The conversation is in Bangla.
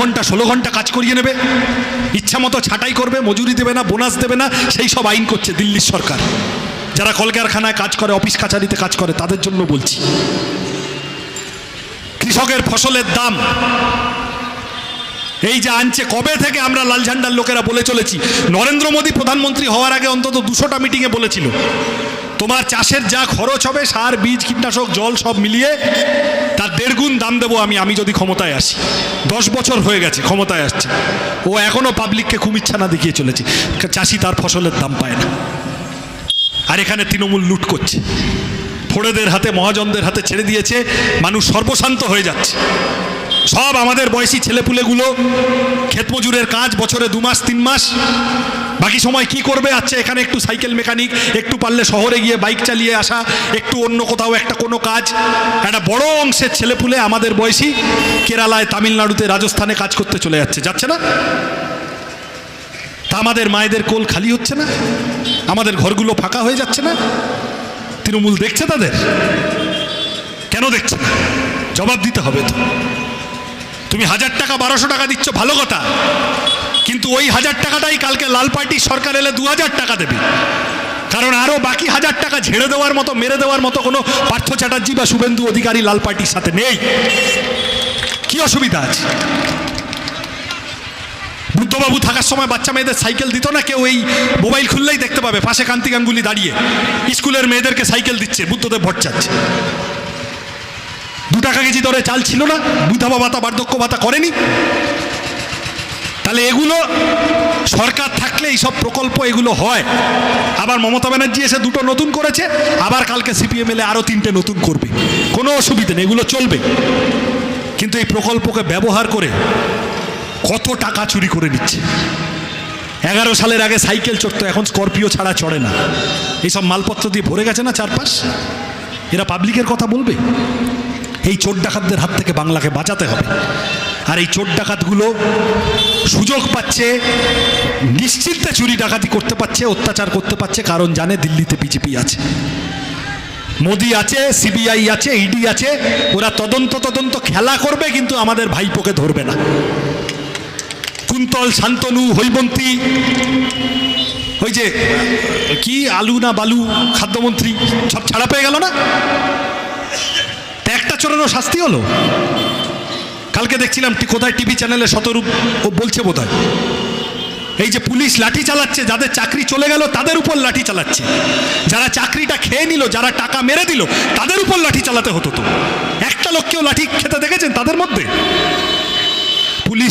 ঘণ্টা, ষোলো ঘণ্টা কাজ করিয়ে নেবে। ইচ্ছা মতো ছাঁটাই করবে, মজুরি দেবে না, বোনাস দেবে না, সেই সব আইন করছে দিল্লির সরকার। যারা কলকারখানায় কাজ করে, অফিস কাছারিতে কাজ করে, তাদের জন্য বলছি। কৃষকের ফসলের দাম। এই যে আনছে, কবে থেকে আমরা লাল ঝান্ডার লোকেরা বলে চলেছি? নরেন্দ্র মোদী প্রধানমন্ত্রী হওয়ার আগে অন্তত দুশোটা মিটিংয়ে বলেছিল। তোমার চাষের যা খরচ হবে, সার, বীজ, কীটনাশক, জল সব মিলিয়ে দেড় গুণ দাম দেবো আমি আমি যদি ক্ষমতায় আসি। দশ বছর হয়ে গেছে, ক্ষমতায় আসছে। ও এখনও পাবলিককে খুব ইচ্ছা না দেখিয়ে চলেছে। চাষি তার ফসলের দাম পায় না। আর এখানে তৃণমূল লুট করছে। ফোড়েদের হাতে, মহাজনদের হাতে ছেড়ে দিয়েছে। মানুষ সর্বশান্ত হয়ে যাচ্ছে। সব আমাদের বয়সী ছেলেপুলেগুলো ক্ষেত মজুরের কাজ, বছরে দু মাস, তিন মাস। বাকি সময় কি করবে? আচ্ছা এখানে একটু সাইকেল মেকানিক, একটু পারলে শহরে গিয়ে বাইক চালিয়ে আসা, একটু অন্য কোথাও একটা কোনো কাজ। একটা বড় অংশের ছেলেপুলে আমাদের বয়সী কেরালায়, তামিলনাড়ুতে, রাজস্থানে কাজ করতে চলে যাচ্ছে। যাচ্ছে না? তা আমাদের মায়েদের কোল খালি হচ্ছে না? আমাদের ঘরগুলো ফাঁকা হয়ে যাচ্ছে না? তৃণমূল দেখছে তাদের? কেন দেখছে জবাব দিতে হবে তো। তুমি হাজার টাকা, বারোশো টাকা দিচ্ছ, ভালো কথা। কিন্তু ওই হাজার টাকাটাই কালকে লাল পার্টি সরকার এলে দু হাজার টাকা দেবে। কারণ আরও বাকি হাজার টাকা ঝেড়ে দেওয়ার মতো, মেরে দেওয়ার মতো কোনো পার্থ চ্যাটার্জি বা শুভেন্দু অধিকারী লাল পার্টির সাথে নেই। কি অসুবিধা আছে? বুদ্ধবাবু থাকার সময় বাচ্চা মেয়েদের সাইকেল দিত না, কেউ এই মোবাইল খুললেই দেখতে পাবে, পাশে কান্তি গাঙ্গুলি দাঁড়িয়ে। স্কুলের মেয়েদেরকে সাইকেল দিচ্ছে, বুদ্ধদেব ভট্টাচার্য। টাকা কেজি দরে, চাল ছিল না। বিধবা ভাতা বার্ধক্য ভাতা করেনি। তাহলে এগুলো সরকার থাকলে এইসব প্রকল্প এগুলো হয়। আবার মমতা ব্যানার্জি এসে দুটো নতুন করেছে। আবার কালকে সিপিএম এলে আরও তিনটে নতুন করবে। কোনো অসুবিধে নেই, এগুলো চলবে। কিন্তু এই প্রকল্পকে ব্যবহার করে কত টাকা চুরি করে নিচ্ছে। এগারো সালের আগে সাইকেল চড়তো, এখন স্করপিও ছাড়া চড়ে না। এইসব মালপত্র দিয়ে ভরে গেছে না চারপাশ? এরা পাবলিকের কথা বলবে? এই চোর ডাকাতদের হাত থেকে বাংলাকে বাঁচাতে হবে। আর এই চোর ডাকাতগুলো সুযোগ পাচ্ছে, নিশ্চিন্তে চুরি ডাকাতি করতে পারছে, অত্যাচার করতে পারছে, কারণ জানে দিল্লিতে বিজেপি আছে। মোদি আছে, সিবিআই আছে, ইডি আছে, ওরা তদন্ত তদন্ত খেলা করবে, কিন্তু আমাদের ভাইপোকে ধরবে না। কুন্তল, শান্তনু হৈমন্তী ওই যে কি আলু না বালু, খাদ্যমন্ত্রী, সব ছাড়া পেয়ে গেল না? তা শাস্তি হলো? কালকে দেখছিলাম কোথায় টিভি চ্যানেলে শতরূপ ও বলছে বোধ এই যে পুলিশ লাঠি চালাচ্ছে, যাদের চাকরি চলে গেল, তাদের উপর লাঠি চালাচ্ছে। যারা চাকরিটা খেয়ে নিল, যারা টাকা মেরে দিল, তাদের উপর লাঠি চালাতে হতো তো। একটা লোককেও লাঠি খেতে দেখেছেন তাদের মধ্যে? পুলিশ